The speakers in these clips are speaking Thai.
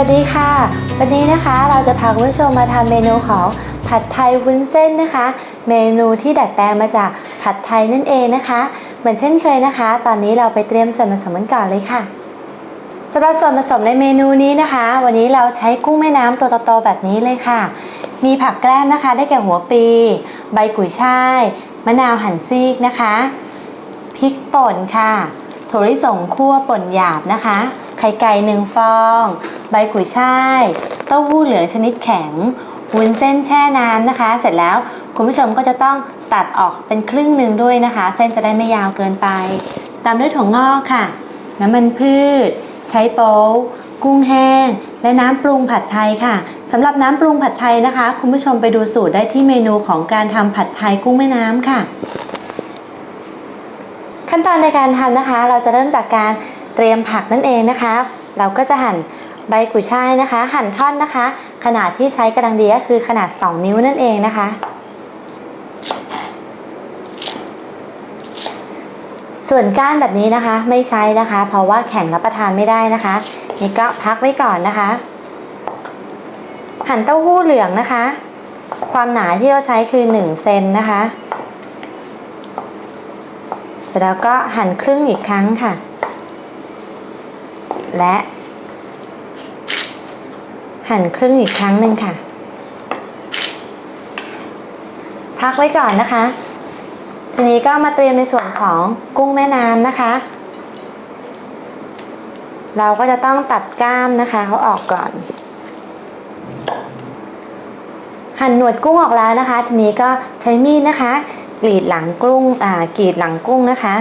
วัสดีค่ะ วันนี้นะคะเราจะพาคุณผู้ชมมาทำเมนูของผัดไทยวุ้นเส้นนะคะ เมนูที่ดัดแปลงมาจากผัดไทยนั่นเองนะคะ เหมือนเช่นเคยนะคะ ตอนนี้เราไปเตรียมส่วนผสมกันก่อนเลยค่ะสำหรับส่วนผสมในเมนูนี้นะคะ วันนี้เราใช้กุ้งแม่น้ำตัวโตๆแบบนี้เลยค่ะ มีผักแกล้มนะคะ ได้แก่หัวปี ใบกุยช่ายมะนาวหั่นซีกนะคะพริกป่นค่ะถั่วลิสงคั่วป่นหยาบนะคะ ไข่ไก่หนึ่งฟอง ใบกุยช่าย เต้าหู้เหลืองชนิดแข็งวุ้นเส้นแช่น้ำนะคะ เสร็จแล้วคุณผู้ชมก็จะต้องตัดออกเป็นครึ่งหนึ่งด้วยนะคะ เส้นจะได้ไม่ยาวเกินไป ตามด้วยถั่วงอกค่ะ น้ำมันพืช ใช้โป๊วกุ้งแห้ง และน้ำปรุงผัดไทยค่ะสำหรับน้ำปรุงผัดไทยนะคะ คุณผู้ชมไปดูสูตรได้ที่เมนูของการทำผัดไทยกุ้งแม่น้ำค่ะ ขั้นตอนในการทำนะคะ เราจะเริ่มจากการ เตรียมผักนั่นเองนะคะ เราก็จะหั่นใบกุยช่ายนะคะ หั่นท่อนนะคะ ขนาดที่ใช้กระดังดีก็คือขนาด 2 นิ้วนั่นเองนะคะ ส่วนก้านแบบนี้นะคะไม่ใช้นะคะ เพราะว่าแข็งรับประทานไม่ได้นะคะ นี่ก็พักไว้ก่อนนะคะ หั่นเต้าหู้เหลืองนะคะ ความหนาที่เราใช้คือ 1 เซนนะคะเสร็จแล้วก็หั่นครึ่งอีกครั้งค่ะ และ หั่นครึ่งอีกครั้งหนึ่งค่ะ พักไว้ก่อนนะคะ ทีนี้ก็มาเตรียมในส่วนของกุ้งแม่น้ำนะคะ เราก็จะต้องตัดก้ามนะคะเขาออกก่อน หั่นหนวดกุ้งออกแล้วนะคะ ทีนี้ก็ใช้มีดนะคะกรีดหลังกุ้งอ่ากรีดหลังกุ้งนะคะ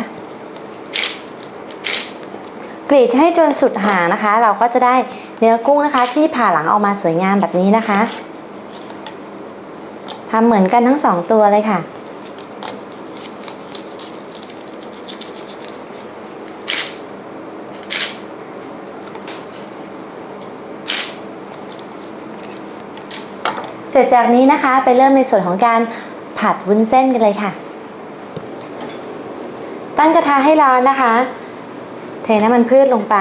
กรีดให้จนสุดหางนะคะ เราก็จะได้เนื้อกุ้งนะคะ ที่ผ่าหลังออกมาสวยงามแบบนี้นะคะทำเหมือนกันทั้งสองตัวเลยค่ะ เสร็จจากนี้นะคะไปเริ่มในส่วนของการผัดวุ้นเส้นกันเลยค่ะ ตั้งกระทะให้ร้อนนะคะ เทน้ำมันพืชลงไป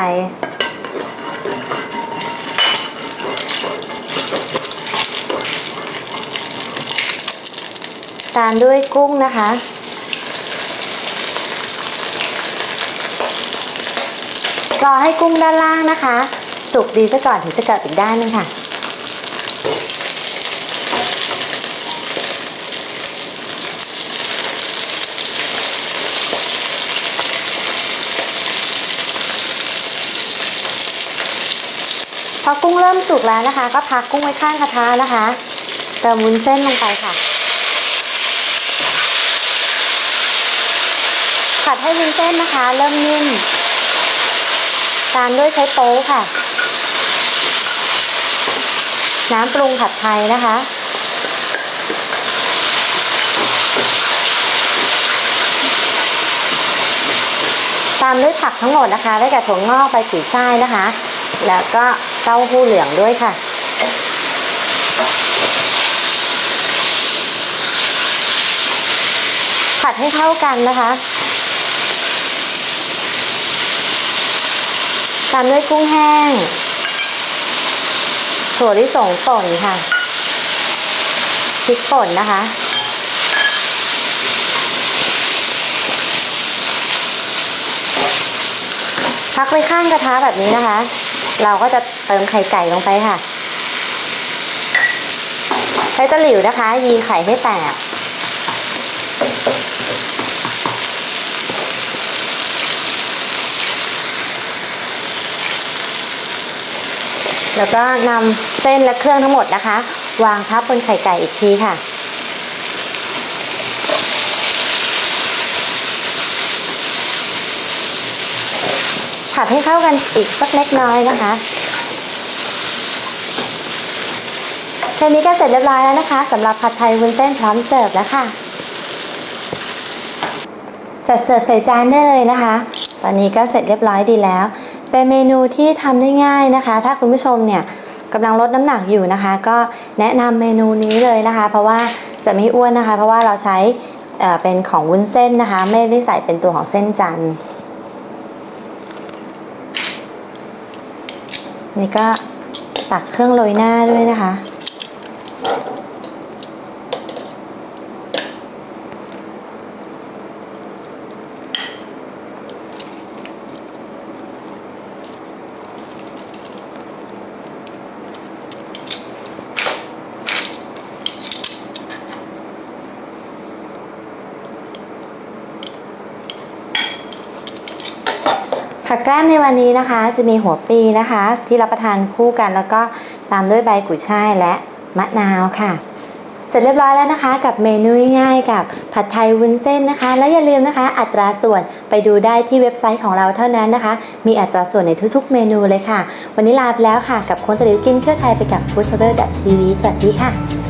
ตามด้วยกุ้งนะคะ รอให้กุ้งด้านล่างนะคะ สุกดีซะก่อนถึงจะกลับอีกด้านนึงค่ะ พอกุ้งเริ่มสุกแล้วนะคะ ก็พักกุ้งไว้ข้างกระทะนะคะเติมวุ้นเส้นลงไปค่ะผัดให้วุ้นเส้นนะคะ เริ่มนิ่มตามด้วยใช้โป๊ค่ะ น้ำปรุงผัดไทยนะคะตามด้วยผักทั้งหมดนะคะ ได้แก่ถั่วงอกใบกุยช่ายนะคะ แล้วก็เต้าหู้เหลืองด้วยค่ะ ผัดให้เข้ากันนะคะตามด้วยกุ้งแห้งถั่วลิสงป่นค่ะพริกป่นนะคะ พักไว้ข้างกระทะแบบนี้นะคะ เราก็จะเติมไข่ไก่ลงไปค่ะ ใช้ตะหลิวนะคะ ยีไข่ให้แตกแล้วก็นำเส้นและเครื่องทั้งหมดนะคะ วางทับบนไข่ไก่อีกทีค่ะ ผัดให้เข้ากันอีกสักเล็กน้อยนะคะแค่นี้ก็เสร็จเรียบร้อยแล้วนะคะสำหรับผัดไทยวุ้นเส้นพร้อมเสิร์ฟแล้วค่ะจัดเสิร์ฟใส่จานได้เลยนะคะ ตอนนี้ก็เสร็จเรียบร้อยดีแล้ว เป็นเมนูที่ทำได้ง่ายนะคะ ถ้าคุณผู้ชมเนี่ยกำลังลดน้ำหนักอยู่นะคะ ก็แนะนำเมนูนี้เลยนะคะ เพราะว่าจะไม่อ้วนนะคะ เพราะว่าเราใช้เอ่อเป็นของวุ้นเส้นนะคะ ไม่ได้ใส่เป็นตัวของเส้นจันทร์ นี่ก็ตักเครื่องโรยหน้าด้วยนะคะ ผักแกล้มในวันนี้นะคะ จะมีหัวปีนะคะ ที่รับประทานคู่กัน แล้วก็ตามด้วยใบกุยช่ายและมะนาวค่ะ เสร็จเรียบร้อยแล้วนะคะ กับเมนูง่ายๆ กับผัดไทยวุ้นเส้นนะคะ และอย่าลืมนะคะ อัตราส่วนไปดูได้ที่เว็บไซต์ของเราเท่านั้นนะคะ มีอัตราส่วนในทุกๆ เมนูเลยค่ะ วันนี้ลาไปแล้วค่ะ กับคนจะริวกินเที่ยวไทยไปกับ foodtravel.tv สวัสดีค่ะ